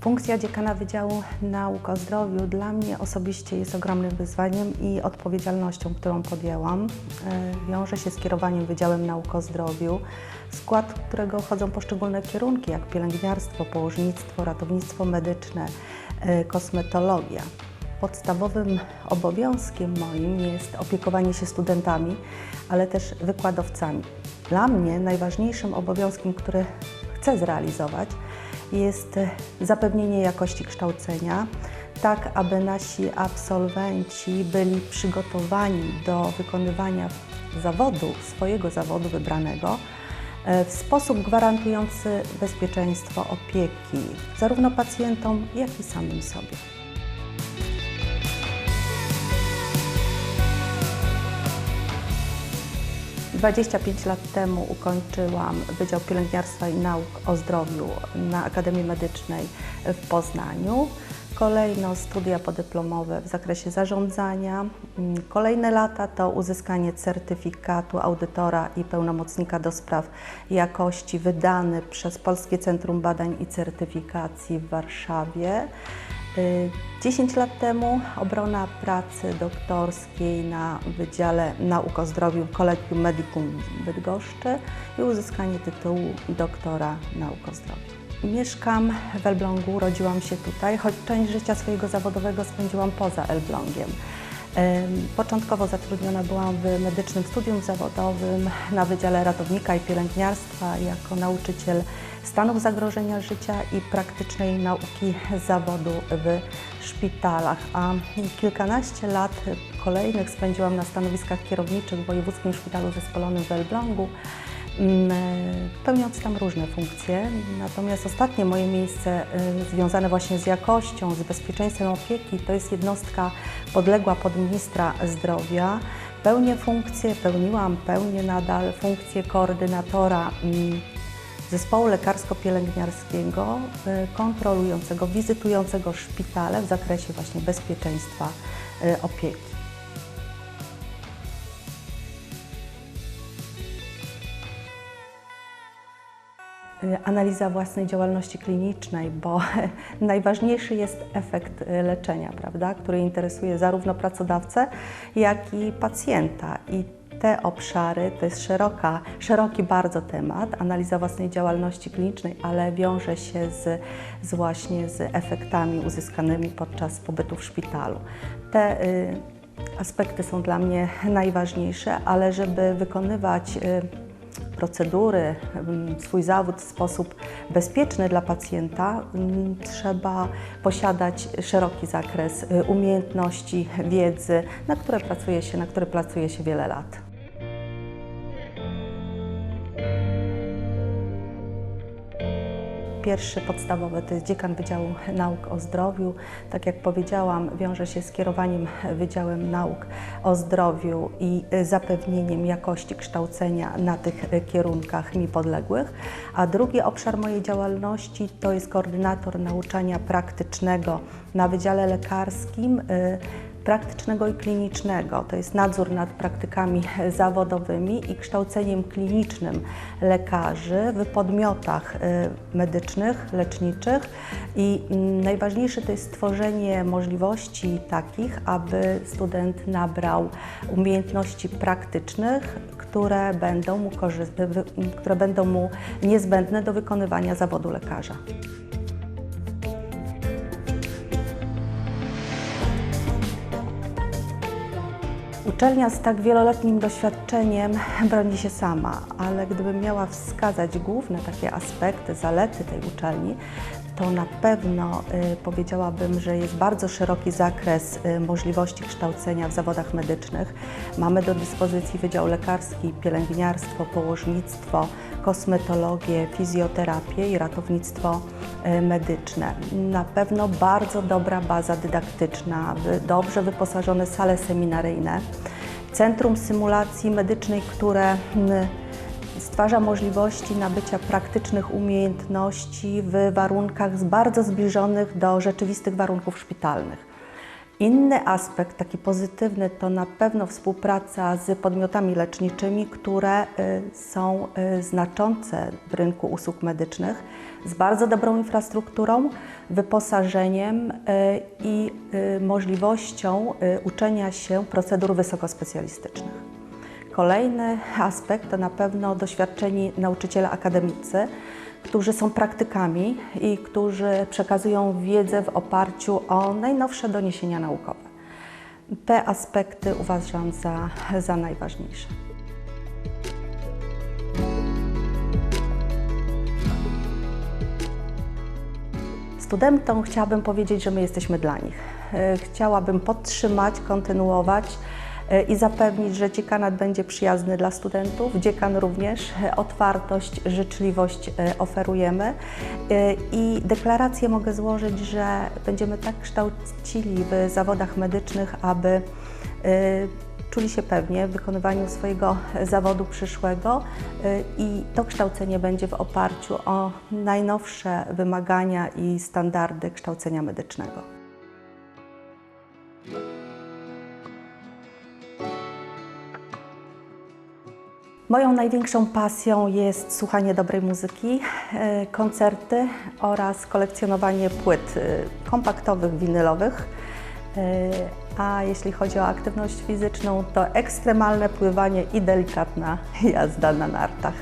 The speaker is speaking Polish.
Funkcja dziekana Wydziału Nauk o Zdrowiu dla mnie osobiście jest ogromnym wyzwaniem i odpowiedzialnością, którą podjęłam. E, Wiąże się z kierowaniem Wydziałem Nauk o Zdrowiu, w skład którego wchodzą poszczególne kierunki, jak pielęgniarstwo, położnictwo, ratownictwo medyczne, e, kosmetologia. Podstawowym obowiązkiem moim jest opiekowanie się studentami, ale też wykładowcami. Dla mnie najważniejszym obowiązkiem, który chcę zrealizować, jest zapewnienie jakości kształcenia, tak aby nasi absolwenci byli przygotowani do wykonywania zawodu, swojego zawodu wybranego e, w sposób gwarantujący bezpieczeństwo opieki zarówno pacjentom, jak i samym sobie. Dwadzieścia pięć lat temu ukończyłam Wydział Pielęgniarstwa i Nauk o Zdrowiu na Akademii Medycznej w Poznaniu. Kolejno studia podyplomowe w zakresie zarządzania. Mm, Kolejne lata to uzyskanie certyfikatu audytora i pełnomocnika do spraw jakości wydany przez Polskie Centrum Badań i Certyfikacji w Warszawie. Y, 10 lat temu obrona pracy doktorskiej na Wydziale Nauk o Zdrowiu Collegium Medicum Bydgoszczy i uzyskanie tytułu doktora nauk o zdrowiu. Mieszkam w Elblągu, rodziłam się tutaj, choć część życia swojego zawodowego spędziłam poza Elblągiem. Początkowo zatrudniona byłam w medycznym studium zawodowym na Wydziale Ratownika i Pielęgniarstwa jako nauczyciel stanów zagrożenia życia i praktycznej nauki zawodu w szpitalach, a kilkanaście lat kolejnych spędziłam na stanowiskach kierowniczych w Wojewódzkim Szpitalu Zespolonym w Elblągu, pełniąc tam różne funkcje. Natomiast ostatnie moje miejsce y, związane właśnie z jakością, z bezpieczeństwem opieki to jest jednostka podległa pod ministra zdrowia. Pełnię funkcję, pełniłam, pełnię nadal funkcję koordynatora zespołu lekarsko-pielęgniarskiego y, kontrolującego, wizytującego szpitale w zakresie właśnie bezpieczeństwa opieki. Analiza własnej działalności klinicznej, bo najważniejszy jest efekt y, leczenia, prawda, który interesuje zarówno pracodawcę, jak i pacjenta. I te obszary to jest szeroka, szeroki bardzo temat, analiza własnej działalności klinicznej, ale wiąże się z, z właśnie z efektami uzyskanymi podczas pobytu w szpitalu. Te y, aspekty są dla mnie najważniejsze, ale żeby wykonywać y, procedury, mm, swój zawód w sposób bezpieczny dla pacjenta, mm, trzeba posiadać szeroki zakres y, umiejętności, wiedzy, na które pracuje się, na które pracuje się wiele lat. Pierwszy podstawowy to jest dziekan Wydziału Nauk o Zdrowiu. Tak jak powiedziałam, wiąże się z kierowaniem Wydziałem Nauk o Zdrowiu i zapewnieniem jakości kształcenia na tych kierunkach mi podległych. A drugi obszar mojej działalności to jest koordynator nauczania praktycznego na Wydziale Lekarskim. Praktycznego i klinicznego. To jest nadzór nad praktykami zawodowymi i kształceniem klinicznym lekarzy w podmiotach y, medycznych, leczniczych. I mm, najważniejsze to jest stworzenie możliwości takich, aby student nabrał umiejętności praktycznych, które będą mu, które będą mu niezbędne do wykonywania zawodu lekarza. Uczelnia z tak wieloletnim doświadczeniem broni się sama, ale gdybym miała wskazać główne takie aspekty, zalety tej uczelni, to na pewno y, powiedziałabym, że jest bardzo szeroki zakres y, możliwości kształcenia w zawodach medycznych. Mamy do dyspozycji Wydział Lekarski, pielęgniarstwo, położnictwo, kosmetologię, fizjoterapię i ratownictwo y, medyczne. Na pewno bardzo dobra baza dydaktyczna, dobrze wyposażone sale seminaryjne, centrum symulacji medycznej, które stwarza możliwości nabycia praktycznych umiejętności w warunkach bardzo zbliżonych do rzeczywistych warunków szpitalnych. Inny aspekt, taki pozytywny, to na pewno współpraca z podmiotami leczniczymi, które y, są y, znaczące w rynku usług medycznych, z bardzo dobrą infrastrukturą, wyposażeniem y, i możliwością uczenia się procedur wysokospecjalistycznych. Kolejny aspekt to na pewno doświadczeni nauczyciele akademicy, którzy są praktykami i którzy przekazują wiedzę w oparciu o najnowsze doniesienia naukowe. Te aspekty uważam za, za najważniejsze. Studentom chciałabym powiedzieć, że my jesteśmy dla nich. Chciałabym podtrzymać, kontynuować i zapewnić, że dziekanat będzie przyjazny dla studentów. Dziekan również. E, Otwartość, życzliwość e, oferujemy E, i deklarację mogę złożyć, że będziemy tak kształcili w zawodach medycznych, aby e, czuli się pewnie w wykonywaniu swojego zawodu przyszłego i to kształcenie będzie w oparciu o najnowsze wymagania i standardy kształcenia medycznego. Moją największą pasją jest słuchanie dobrej muzyki, y, koncerty oraz kolekcjonowanie płyt y, kompaktowych, winylowych. Y, A jeśli chodzi o aktywność fizyczną, to ekstremalne pływanie i delikatna jazda na nartach.